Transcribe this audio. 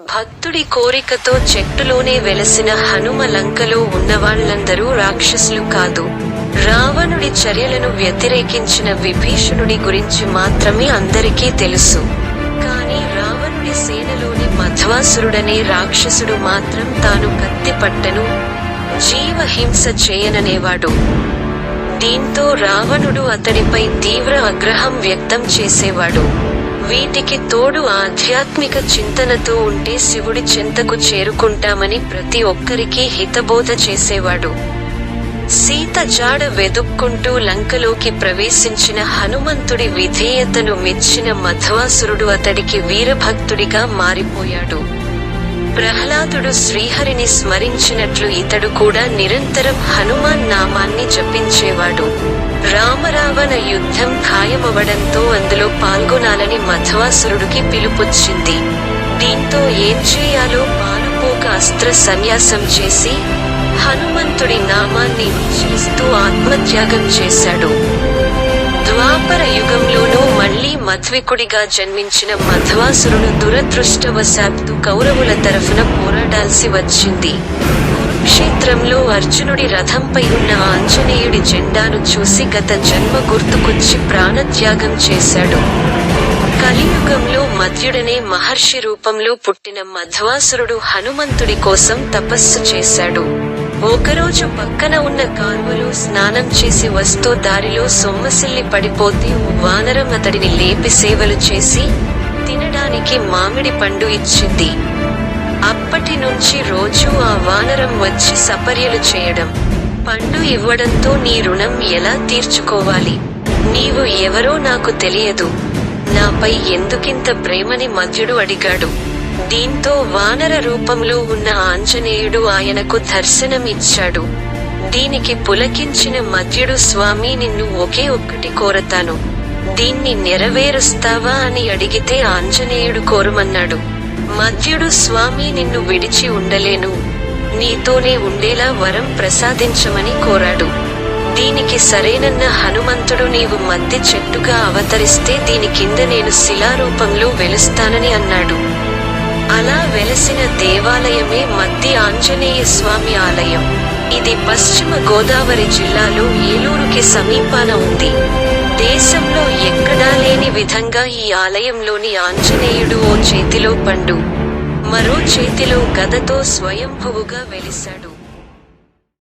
భక్తుడి కోరికతో చెట్టులోనే వెలసిన హనుమ లంకలో ఉన్నవాళ్ళందరూ రాక్షసులు కాదు. రావణుడి చర్యలను వ్యతిరేకించిన విభీషణుడి గురించి మాత్రమే అందరికీ తెలుసు. కాని రావణుడి సేనలోని మధ్వాసురుడనే రాక్షసుడు మాత్రం తాను కత్తి పట్టను జీవహింస చేయననేవాడు. దీంతో రావణుడు అతడిపై తీవ్ర ఆగ్రహం వ్యక్తం చేసేవాడు. వీటికి తోడు ఆధ్యాత్మిక చింతనతో ఉంటే శివుడి చింతకు చేరుకుంటామని ప్రతి ఒక్కరికి హితబోధ చేసేవాడు. సీత జాడ వెదుక్కుంటూ లంకలోకి ప్రవేశించిన హనుమంతుడి విధేయతను మెచ్చిన మధ్వాసురుడు అతడికి వీరభక్తుడిగా మారిపోయాడు. ప్రహ్లాదుడు శ్రీహరిని స్మరించినట్లు ఇతడు కూడా నిరంతరం హనుమాన్ నామాన్ని జపించేవాడు. రామరావణ యుద్ధం ఖాయమవడంతో అందులో పాల్గొనాలని మధ్వాసురుడికి పిలుపొచ్చింది. దీంతో ఏం చేయాలో పాలుపోక అస్త్ర సన్యాసం చేసి హనుమంతుడి నామాన్ని ఉచ్చరిస్తూ ఆత్మత్యాగం చేశాడు. ద్వాపర యుగంలో మళ్ళీ మధ్వికుడిగా జన్మించిన మధ్వాసురుడు దురదృష్టవశాత్తు కౌరవుల తరఫున పోరాడాల్సి వచ్చింది. కురుక్షేత్రంలో అర్జునుడి రథంపై ఉన్న ఆంజనేయుడి జెండాను చూసి గత జన్మ గుర్తుకొచ్చి ప్రాణత్యాగం చేశాడు. కలియుగంలో మధ్యుడనే మహర్షి రూపంలో పుట్టిన మధ్వాసురుడు హనుమంతుడి కోసం తపస్సు చేశాడు. ఒకరోజు పక్కన ఉన్న కాలువలో స్నానం చేసి వస్తూ దారిలో సొమ్మసిల్లి పడిపోతే వానరం అతడిని లేపి సేవలు చేసి తినడానికి మామిడి పండు ఇచ్చింది. అప్పటి నుంచి రోజూ ఆ వానరం వచ్చి సపర్యలు చేయడం. పండు ఇవ్వడంతో నీ రుణం ఎలా తీర్చుకోవాలి? నీవు ఎవరో నాకు తెలియదు. నాపై ఎందుకింత ప్రేమని మధ్యుడు అడిగాడు. దీంతో వానర రూపంలో ఉన్న ఆంజనేయుడు ఆయనకు దర్శనం ఇచ్చాడు దీనికి పులకించిన మధ్యుడు స్వామి నిన్ను ఒకే ఒక్కటి కోరతాను. దీన్ని నెరవేరుస్తావా అని అడిగితే ఆంజనేయుడు కోరమన్నాడు. మధ్యుడు స్వామి నిన్ను విడిచి ఉండలేను. నీతోనే ఉండేలా వరం ప్రసాదించమని కోరాడు. దీనికి సరేనన్న హనుమంతుడు నీవు మధ్య చెట్టుగా అవతరిస్తే దీని కింద నేను శిలారూపంలో వెలుస్తానని అన్నాడు. వెలసిన దేవాలయమే మధ్య ఆంజనేయ స్వామి ఆలయం. ఇది పశ్చిమ గోదావరి జిల్లాలో ఏలూరుకి సమీపాన ఉంది. దేశంలో ఎక్కడా లేని విధంగా ఈ ఆలయంలోని ఆంజనేయుడు ఓ చేతిలో పండు. మరో చేతిలో గదతో స్వయంభువుగా వెలిశాడు.